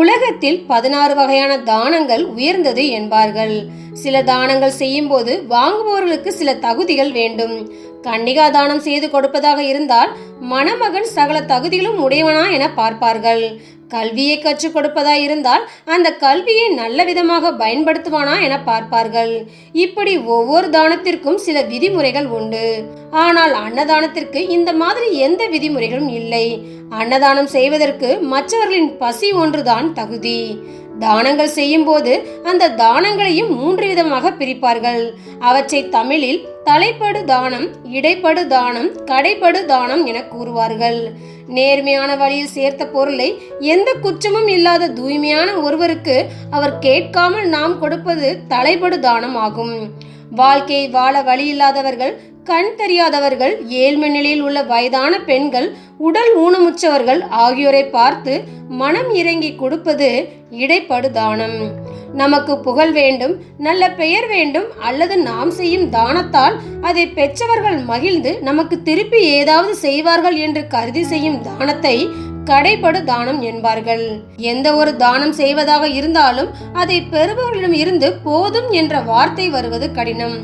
உலகத்தில் பதினாறு வகையான தானங்கள் உயர்ந்தது என்பார்கள். சில தானங்கள் செய்யும்போது வாங்குபவர்களுக்கு சில தகுதிகள் வேண்டும். கன்னிகா தானம் செய்து கொடுப்பதாக இருந்தால் மணமகன் சகல தகுதிகளும் உடையவனா என பார்ப்பார்கள். கல்வியை கற்றுக் கொடுப்பதா இருந்தால் அந்த கல்வியை நல்ல விதமாக பயன்படுத்துவானா என பார்ப்பார்கள். இப்படி ஒவ்வொரு தானத்திற்கும் சில விதிமுறைகள் உண்டு. ஆனால் அன்னதானத்திற்கு இந்த மாதிரி எந்த விதிமுறைகளும் இல்லை. அன்னதானம் செய்வதற்கு மற்றவர்களின் பசி ஒன்றுதான் தகுதி. தானங்கள் செய்யும்போது அந்த தானங்களையும் மூன்று விதமாக பிரிப்பார்கள். அவற்றை தமிழில் தலைப்படு தானம் இடைப்படு தானம் கடைப்படு தானம் என கூறுவார்கள். நேர்மையான வழியில் சேர்த்த பொருளை எந்த குற்றமும் இல்லாத தூய்மையான ஒருவருக்கு அவர் கேட்காமல் நாம் கொடுப்பது தலைப்படு தானம் ஆகும் வாழ்க்கையை வாழ வழி இல்லாதவர்கள் கண் தெரியாதவர்கள் ஏழ்மை நிலையில் உள்ள வயதான பெண்கள் உடல் ஊனமுற்றவர்கள் ஆகியோரை பார்த்து மனம் இறங்கி கொடுப்பது இடைப்படு தானம் நமக்கு புகழ் வேண்டும் நல்ல பெயர் வேண்டும் அல்லது நாம் செய்யும் தானத்தால் அதை பெற்றவர்கள் மகிழ்ந்து நமக்கு திருப்பி ஏதாவது செய்வார்கள் என்று கருதி செய்யும் தானத்தை கடைப்படு தானம் என்பார்கள். எந்த ஒரு தானம் செய்வதாக இருந்தாலும் அதை பெறுபவர்களிடம் இருந்து போதும் என்ற வார்த்தை வருவது கடினம்.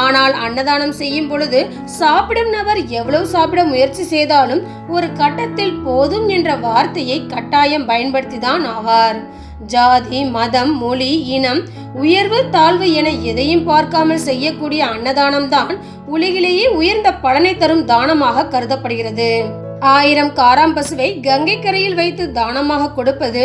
ஆனால் அன்னதானம் செய்யும் பொழுது சாப்பிடும் நபர் எவ்வளவு சாப்பிட முயற்சி செய்தாலும் ஒரு கட்டத்தில் போதும் என்ற வார்த்தையை கட்டாயம் பயன்படுத்திதான் ஆவார். ஜாதி மதம் மொழி இனம் உயர்வு தாழ்வு என எதையும் பார்க்காமல் செய்யக்கூடிய அன்னதானம் தான் உலகிலேயே உயர்ந்த பலனை தரும் தானமாக கருதப்படுகிறது. ஆயிரம் காராம்பசுவை கங்கை கரையில் வைத்து தானமாக கொடுப்பது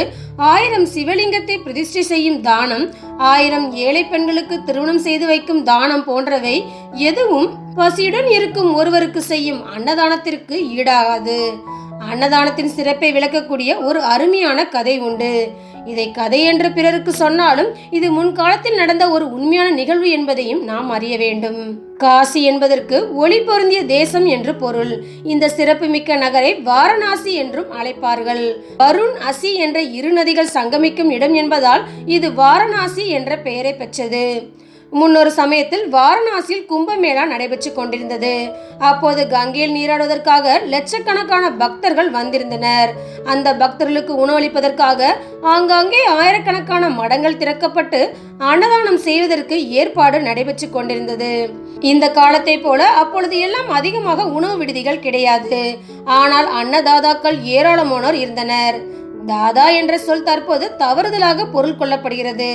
ஆயிரம் சிவலிங்கத்தை பிரதிஷ்டை செய்யும் தானம் ஆயிரம் ஏழை பெண்களுக்கு திருமணம் செய்து வைக்கும் தானம் போன்றவை எதுவும் பசியுடன் இருக்கும் ஒருவருக்கு செய்யும் அன்னதானத்திற்கு ஈடாகாது. அன்னதானத்தின் சிறப்பை விளக்கக்கூடிய ஒரு அருமையான கதை உண்டு. இதை கதை என்று பிறருக்கு சொன்னாலும் இது முன்காலத்தில் நடந்த ஒரு உண்மையான நிகழ்வு என்பதையும் நாம் அறிய வேண்டும். காசி என்பதற்கு ஒளி பொருந்திய தேசம் என்று பொருள். இந்த சிறப்புமிக்க நகரை வாரணாசி என்றும் அழைப்பார்கள். வருண் அசி என்ற இரு நதிகள் சங்கமிக்கும் இடம் என்பதால் இது வாரணாசி என்ற பெயரை பெற்றது. முன்னொரு சமயத்தில் வாரணாசியில் கும்பமேளா நடைபெற்று கொண்டிருந்தது. அப்போது கங்கையில் நீராடுவதற்காக லட்சக்கணக்கான பக்தர்கள் வந்திருந்தனர். அந்த பக்தர்களுக்கு உணவளிப்பதற்காக ஆங்காங்கே ஆயிரக்கணக்கான மடங்கள் திறக்கப்பட்டு அன்னதானம் செய்வதற்கு ஏற்பாடு நடைபெற்று கொண்டிருந்தது. இந்த காலத்தை போல அப்பொழுது எல்லாம் அதிகமாக உணவு விடுதிகள் கிடையாது. ஆனால் அன்னதாதாக்கள் ஏராளமானோர் இருந்தனர். தாதா என்ற சொல் தற்போது தவறுதலாக பொருள் கொள்ளப்படுகிறது.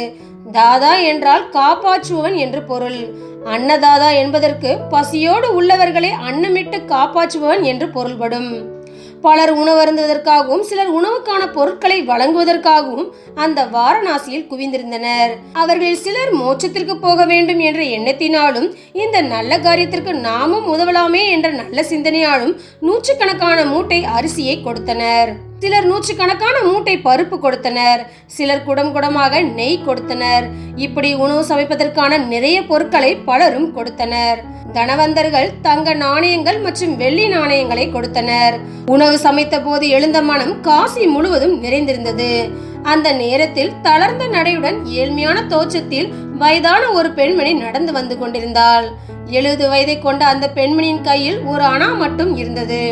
தாதா என்றால் காப்பாற்றுவன் என்று பொருள். அன்னதாதா என்பதற்கு பசியோடு உள்ளவர்களை அன்னமிட்டு காப்பாற்றுபவன் என்று பொருள்படும். பலர் உணவருந்துவதற்காகவும் சிலர் உணவுக்கான பொருட்களை வழங்குவதற்காகவும் அந்த வாரணாசியில் குவிந்திருந்தனர். அவர்களில் சிலர் மோட்சத்திற்கு போக வேண்டும் என்ற எண்ணத்தினாலும் இந்த நல்ல காரியத்திற்கு நாமும் உதவலாமே என்ற நல்ல சிந்தனையாலும் நூற்றுக்கணக்கான மூட்டை அரிசியை கொடுத்தனர். சிலர் நூற்றுக்கணக்கான மூட்டை பருப்பு கொடுத்தனர். சிலர் குடம் குடமாக நெய் கொடுத்தனர். இப்படி உணவு சமைப்பதற்கான நிறைய பொருட்களை பலரும் கொடுத்தனர். தனவந்தர்கள் தங்க நாணயங்கள் மற்றும் வெள்ளி நாணயங்களை கொடுத்தனர். உணவு சமைத்த போது எழுந்த மனம் காசி முழுவதும் நிறைந்திருந்தது. அந்த நேரத்தில் தளர்ந்த நடையுடன் ஏழ்மையான தோற்றத்தில் வயதான ஒரு பெண்மணி நடந்து வந்து கொண்டிருந்தாள். எழுபது வயதை கொண்ட அந்த பெண்மணியின் கையில் ஒரு அணா மட்டும் இருந்தது.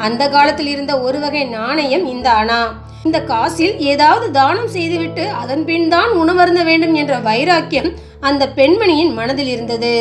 அந்த காலத்தில் இருந்த ஒரு வகை நாணயம் இந்த அணா இந்த காசில் ஏதாவது தானம் செய்துவிட்டு அதன் பின் தான் உணவருந்த வேண்டும் என்ற வைராக்கியம் அந்த பெண்மணியின் மனதில் இருந்தது.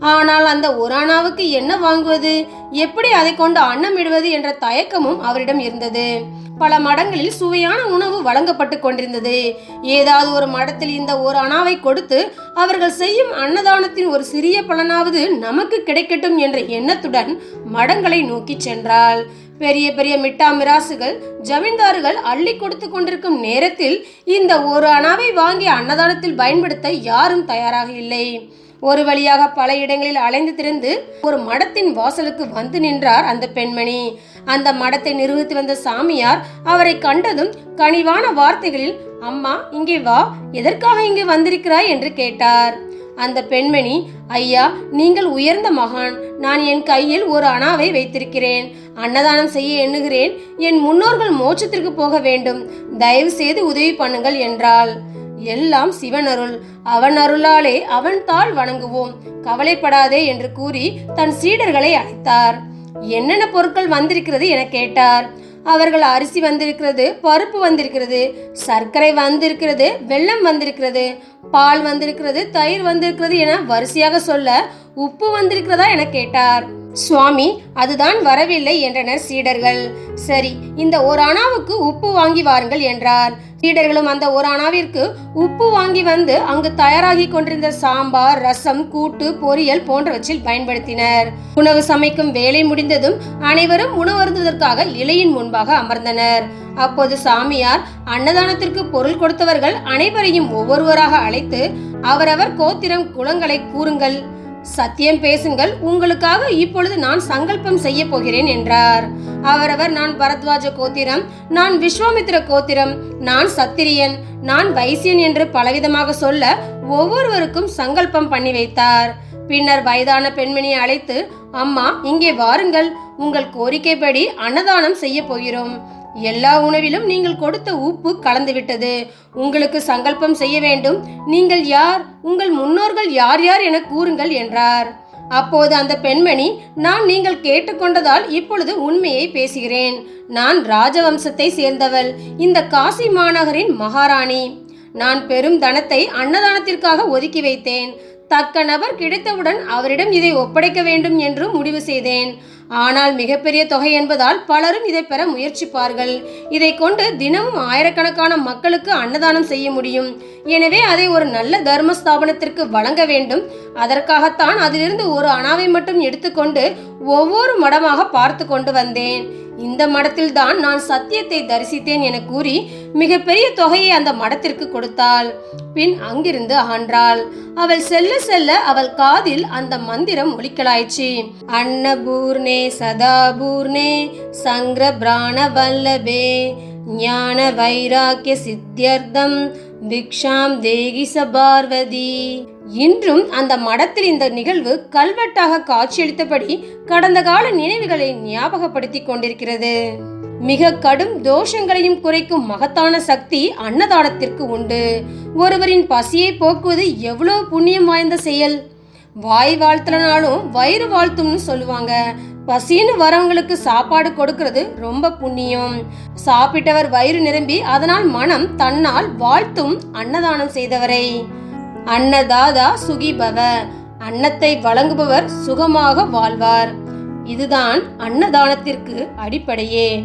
ஆனால் அந்த ஒரு அணாவுக்கு என்ன வாங்குவது? எப்படி அதை கொண்டு அன்னமிடுவது என்ற தயக்கமும் அவரிடம் இருந்தது. பல மடங்களில் சுவையான உணவு வழங்கப்பட்டு கொண்டிருந்தது. ஏதாவது ஒரு மடத்தில் இந்த ஒரு அணாவை கொடுத்து அவர்கள் செய்யும் அன்னதானத்தின் ஒரு சிறிய பலனாவது நமக்கு கிடைக்கட்டும் என்ற எண்ணத்துடன் மடங்களை நோக்கி சென்றாள். பெரிய பெரிய மிட்டா மிராசுகள் ஜமீன்தார்கள் அள்ளி கொடுத்து கொண்டிருக்கும் நேரத்தில் இந்த ஒரு அணாவை வாங்கி அன்னதானத்தில் பயன்படுத்த யாரும் தயாராக இல்லை. ஒரு வழியாக பல இடங்களில் அலைந்து திரிந்து ஒரு மடத்தின் வாசலுக்கு வந்து நின்றார் அந்த பெண்மணி. அந்த மடத்தை நிர்வகித்து வந்த சாமியார் அவரை கண்டதும் கனிவான வார்த்தைகளில் அம்மா இங்கே வா எதற்காக இங்கே வந்திருக்கிறாய்? என்று கேட்டார். அந்த பெண்மணி ஐயா நீங்கள் உயர்ந்த மகான். நான் என் கையில் ஒரு அணாவை வைத்திருக்கிறேன். அன்னதானம் செய்ய எண்ணுகிறேன். என் முன்னோர்கள் மோட்சத்திற்கு போக வேண்டும். தயவு செய்து உதவி பண்ணுங்கள் என்றாள். எல்லாம் சிவன் அருள் அவன் அருளாலே அவன் தாள் வணங்குவோம். கவலைப்படாதே என்று கூறி தன் சீடர்களை அழைத்தார். என்னென்ன பொருட்கள் வந்திருக்கிறது என கேட்டார். அவர்கள் அரிசி வந்திருக்கிறது பருப்பு வந்திருக்கிறது சர்க்கரை வந்திருக்கிறது வெல்லம் வந்திருக்கிறது பால் வந்திருக்கிறது தயிர் வந்திருக்கிறது என வரிசையாக சொல்ல உப்பு வந்திருக்கிறதா என கேட்டார். சுவாமி அதுதான் வரவில்லை என்றனர் சீடர்கள். சரி இந்த ஒரு அணாவுக்கு உப்பு வாங்கி வாருங்கள் என்றார். சீடர்களும் அந்த ஒரு அணாவிற்கு உப்பு வாங்கி வந்து அங்கு தயாராகி கொண்டிருந்த சாம்பார் ரசம் கூட்டு பொரியல் போன்றவற்றில் பயன்படுத்தினர். உணவு சமைக்கும் வேலை முடிந்ததும் அனைவரும் உணவருந்துவதற்காக இலையின் முன்பாக அமர்ந்தனர். அப்போது சாமியார் அன்னதானத்திற்கு பொருள் கொடுத்தவர்கள் அனைவரையும் ஒவ்வொருவராக அழைத்து அவரவர் கோத்திரம் குளங்களை கூறுங்கள். சத்தியம் பேசுங்கள் உங்களுக்காக இப்பொழுது நான் சங்கல்பம் செய்ய போகிறேன் என்றார். அவரவர் நான் பரத்வாஜ கோத்திரம் நான் விஸ்வாமித்திர கோத்திரம் நான் சத்திரியன் நான் வைசியன் என்று பலவிதமாக சொல்ல ஒவ்வொருவருக்கும் சங்கல்பம் பண்ணி வைத்தார். பின்னர் வயதான பெண்மணியை அழைத்து அம்மா இங்கே வாருங்கள் உங்கள் கோரிக்கைப்படி அன்னதானம் செய்ய போகிறோம். எல்லா உணவிலும் நீங்கள் கொடுத்த உப்பு கலந்துவிட்டது. உங்களுக்கு சங்கல்பம் செய்ய வேண்டும். நீங்கள் யார்? உங்கள் முன்னோர்கள் யார் யார் என கூறுங்கள் என்றார். அப்போது அந்த பெண்மணி நான் நீங்கள் கேட்டுக்கொண்டதால் இப்பொழுது உண்மையை பேசுகிறேன். நான் ராஜவம்சத்தை சேர்ந்தவள். இந்த காசி மாநகரின் மகாராணி. நான் பெரும் தனத்தை அன்னதானத்திற்காக ஒதுக்கி வைத்தேன். தக்க நபர் கிடைத்தவுடன் அவரிடம் இதை ஒப்படைக்க வேண்டும் என்று முடிவு செய்தேன். ஆனால் மிகப்பெரிய தொகை என்பதால் பலரும் இதை பெற முயற்சிப்பார்கள். இதை கொண்டு தினமும் ஆயிரக்கணக்கான மக்களுக்கு அன்னதானம் செய்ய முடியும். எனவே அதை ஒரு நல்ல தர்ம ஸ்தாபனத்திற்கு வழங்க வேண்டும். அதற்காகத்தான் அதிலிருந்து ஒரு அணாவை மட்டும் எடுத்துக்கொண்டு ஒவ்வொரு மடமாக பார்த்து கொண்டு வந்தேன். இந்த மடத்தில் தான் நான் சத்தியத்தை தரிசித்தேன் என கூறி மிகப்பெரிய தொகையை அந்த மடத்திற்கு கொடுத்தாள். பின் அங்கிருந்து அகன்றாள். அவள் செல்ல செல்ல அவள் காதில் அந்த மந்திரம் ஒலிக்கலாயிற்று. அன்னபூர்ணே சதாபூர்ணே சங்கிர ஞான வைராக்கிய சித்தியர்த்தம் பிக்ஷாம் தேகி சபார்வதி இன்றும் அந்த மடத்தில் இந்த நிகழ்வு கல்வெட்டாக காட்சியளித்தபடி கடந்த கால நினைவுகளை ஞாபகப்படுத்தி கொண்டிருக்கிறது. மிக கடும் தோஷங்களையும் குறைக்கும் மகத்தான சக்தி அன்னதானத்திற்கு உண்டு. ஒருவரின் பசியை போக்குவது எவ்வளவு புண்ணியம் வாய்ந்த செயல். வாய் வாழ்த்தலனாலும் வயிறு வாழ்த்தும்னு சொல்லுவாங்க. பசின்னு வரவங்களுக்கு சாப்பாடு கொடுக்கிறது ரொம்ப புண்ணியம். சாப்பிட்டவர் வயிறு நிரம்பி அதனால் மனம் தன்னால் வாழ்த்தும் அன்னதானம் செய்தவரை. அன்னதாதா சுகிபவ. அன்னத்தை வழங்குபவர் சுகமாக வாழ்வார். இதுதான் அன்னதானத்திற்கு அடிப்படையே.